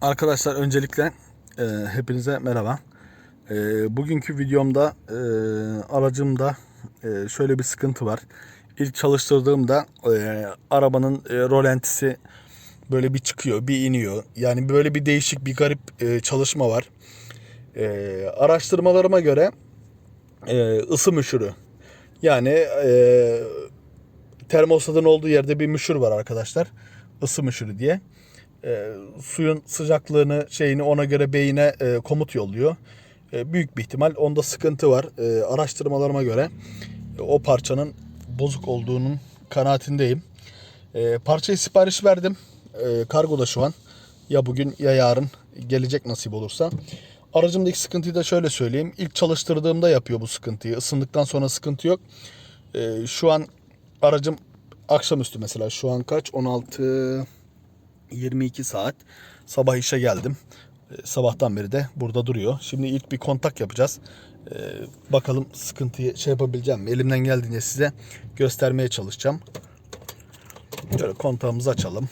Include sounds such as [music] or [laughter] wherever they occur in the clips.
Arkadaşlar öncelikle e, hepinize merhaba. E, bugünkü videomda e, aracımda e, şöyle bir sıkıntı var. İlk çalıştırdığımda e, arabanın e, rolantisi böyle bir çıkıyor, bir iniyor. Yani böyle bir değişik, bir garip e, çalışma var. E, araştırmalarıma göre e, ısı müşürü. Yani e, termostatın olduğu yerde bir müşür var arkadaşlar. Isı müşürü diye. E, suyun sıcaklığını şeyini ona göre beyine e, komut yolluyor. E, büyük bir ihtimal onda sıkıntı var. E, araştırmalarıma göre e, o parçanın bozuk olduğunun kanaatindeyim. E, parçayı sipariş verdim. E, kargoda şu an. Ya bugün ya yarın gelecek nasip olursa. Aracımdaki sıkıntıyı da şöyle söyleyeyim. İlk çalıştırdığımda yapıyor bu sıkıntıyı. Isındıktan sonra sıkıntı yok. E, şu an aracım akşamüstü mesela şu an kaç? 16 22 saat sabah işe geldim. E, Sabahtan beri de burada duruyor. Şimdi ilk bir kontak yapacağız. E, bakalım sıkıntıyı şey yapabileceğim? Elimden geldiğince size göstermeye çalışacağım. Şöyle kontağımızı açalım.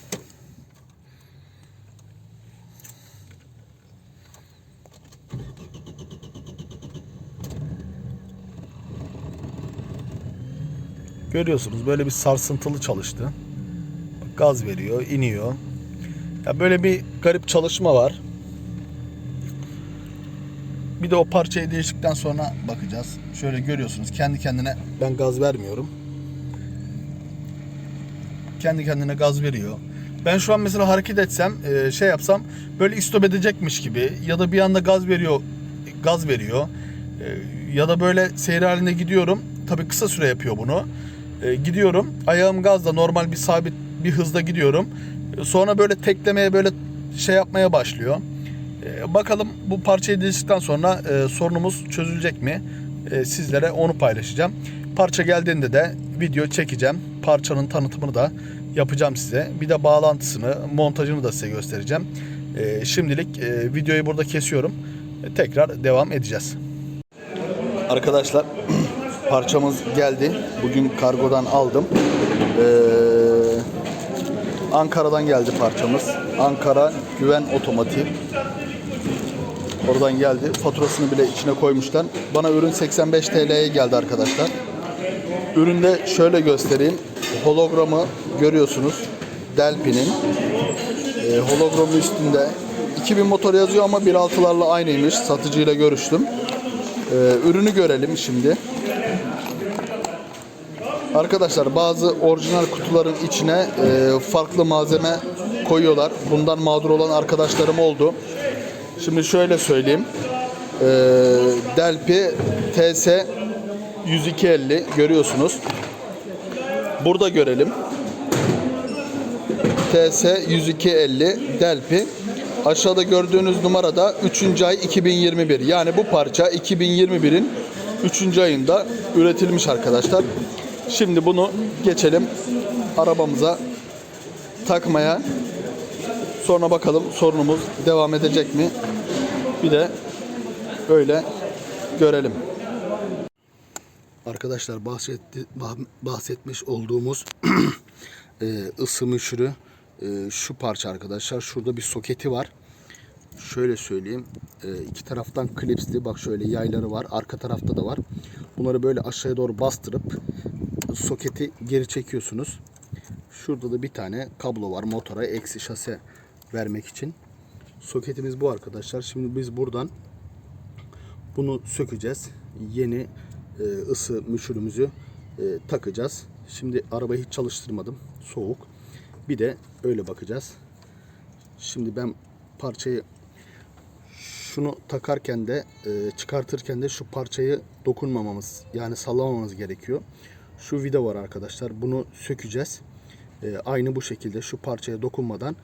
Görüyorsunuz böyle bir sarsıntılı çalıştı. Gaz veriyor, iniyor. Ya böyle bir garip çalışma var. Bir de o parçayı değiştikten sonra bakacağız. Şöyle görüyorsunuz kendi kendine ben gaz vermiyorum. Kendi kendine gaz veriyor. Ben şu an mesela hareket etsem, e, şey yapsam böyle istop edecekmiş gibi ya da bir anda gaz veriyor, gaz veriyor. E, Ya da böyle seyir halinde gidiyorum. Tabii kısa süre yapıyor bunu. E, Gidiyorum. Ayağım gazda normal bir sabit bir hızda gidiyorum. Sonra böyle teklemeye böyle şey yapmaya başlıyor. E, Bakalım bu parçayı değiştikten sonra e, sorunumuz çözülecek mi? E, sizlere onu paylaşacağım. Parça geldiğinde de video çekeceğim. Parçanın tanıtımını da yapacağım size. Bir de bağlantısını, montajını da size göstereceğim. Şimdilik videoyu burada kesiyorum. Tekrar devam edeceğiz. Arkadaşlar [clears throat] parçamız geldi. Bugün kargodan aldım. Ee, Ankara'dan geldi parçamız. Ankara Güven Otomotiv. Oradan geldi. Faturasını bile içine koymuşlar. Bana ürün 85 TL'ye geldi arkadaşlar. Üründe şöyle göstereyim. Hologramı görüyorsunuz. Delpi'nin. Ee, hologramın üstünde 2000 motor yazıyor ama 1.6'larla aynıymış. Satıcıyla görüştüm. Ee, ürünü görelim şimdi. Arkadaşlar bazı orijinal kutuların içine e, farklı malzeme koyuyorlar. Bundan mağdur olan arkadaşlarım oldu. Şimdi şöyle söyleyeyim. E, Delpi TS 10250 görüyorsunuz. Burada görelim. TS 10250 Delpi. Aşağıda gördüğünüz numara da 3. ay 2021. Yani bu parça 2021'in 3. ayında üretilmiş arkadaşlar. Şimdi bunu geçelim arabamıza takmaya. Sonra bakalım sorunumuz devam edecek mi? Bir de öyle görelim. Arkadaşlar bahsetti, bah- bahsetmiş olduğumuz [clears throat] e, ısı müşürü e, şu parça arkadaşlar. Şurada bir soketi var. Şöyle söyleyeyim. E, iki taraftan klipsli. Bak şöyle yayları var. Arka tarafta da var. Bunları böyle aşağıya doğru bastırıp soketi geri çekiyorsunuz. Şurada da bir tane kablo var motora eksi şase vermek için. Soketimiz bu arkadaşlar. Şimdi biz buradan bunu sökeceğiz. Yeni e, ısı müşürümüzü e, takacağız. Şimdi arabayı hiç çalıştırmadım. Soğuk. Bir de öyle bakacağız. Şimdi ben parçayı şunu takarken de e, çıkartırken de şu parçayı dokunmamamız yani sallamamamız gerekiyor. Şu vida var arkadaşlar. Bunu sökeceğiz. E, aynı bu şekilde şu parçaya dokunmadan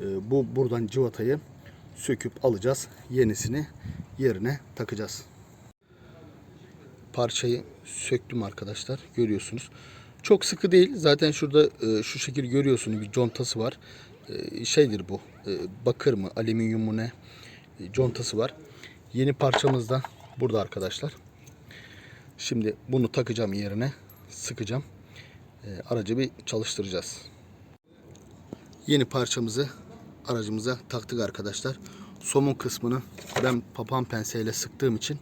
e, bu buradan civatayı söküp alacağız. Yenisini yerine takacağız. Parçayı söktüm arkadaşlar. Görüyorsunuz. Çok sıkı değil. Zaten şurada e, şu şekil görüyorsunuz bir contası var. E, şeydir bu. E, bakır mı, alüminyum mu ne? E, contası var. Yeni parçamız da burada arkadaşlar. Şimdi bunu takacağım yerine. Sıkacağım. E, aracı bir çalıştıracağız. Yeni parçamızı aracımıza taktık arkadaşlar. Somun kısmını ben papağan penseyle sıktığım için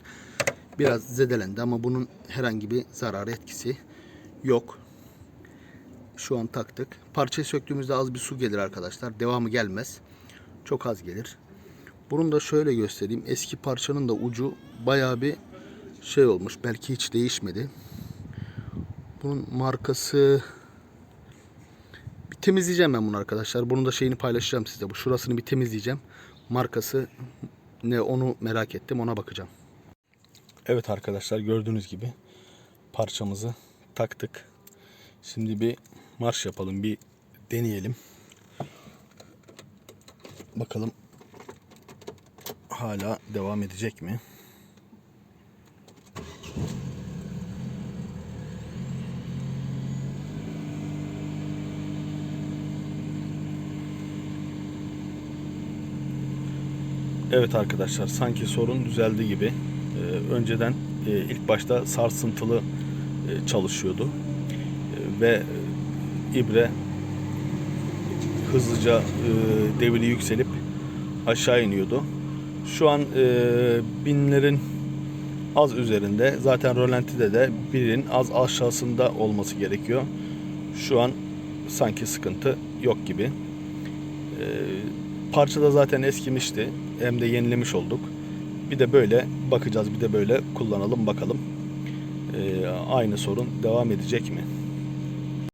biraz zedelendi ama bunun herhangi bir zararı etkisi yok. Şu an taktık. Parçayı söktüğümüzde az bir su gelir arkadaşlar. Devamı gelmez. Çok az gelir. Bunu da şöyle göstereyim. Eski parçanın da ucu bayağı bir şey olmuş. Belki hiç değişmedi. Bunun markası bir temizleyeceğim ben bunu arkadaşlar. Bunun da şeyini paylaşacağım size. Bu şurasını bir temizleyeceğim. Markası ne onu merak ettim. Ona bakacağım. Evet arkadaşlar gördüğünüz gibi parçamızı taktık. Şimdi bir marş yapalım. Bir deneyelim. Bakalım hala devam edecek mi? Evet arkadaşlar sanki sorun düzeldi gibi. Ee, önceden e, ilk başta sarsıntılı e, çalışıyordu. E, ve ibre hızlıca e, devri yükselip aşağı iniyordu. Şu an e, binlerin az üzerinde zaten rolantide de birin az aşağısında olması gerekiyor. Şu an sanki sıkıntı yok gibi. E, parça da zaten eskimişti. Hem de yenilemiş olduk. Bir de böyle bakacağız. Bir de böyle kullanalım bakalım. E, aynı sorun devam edecek mi?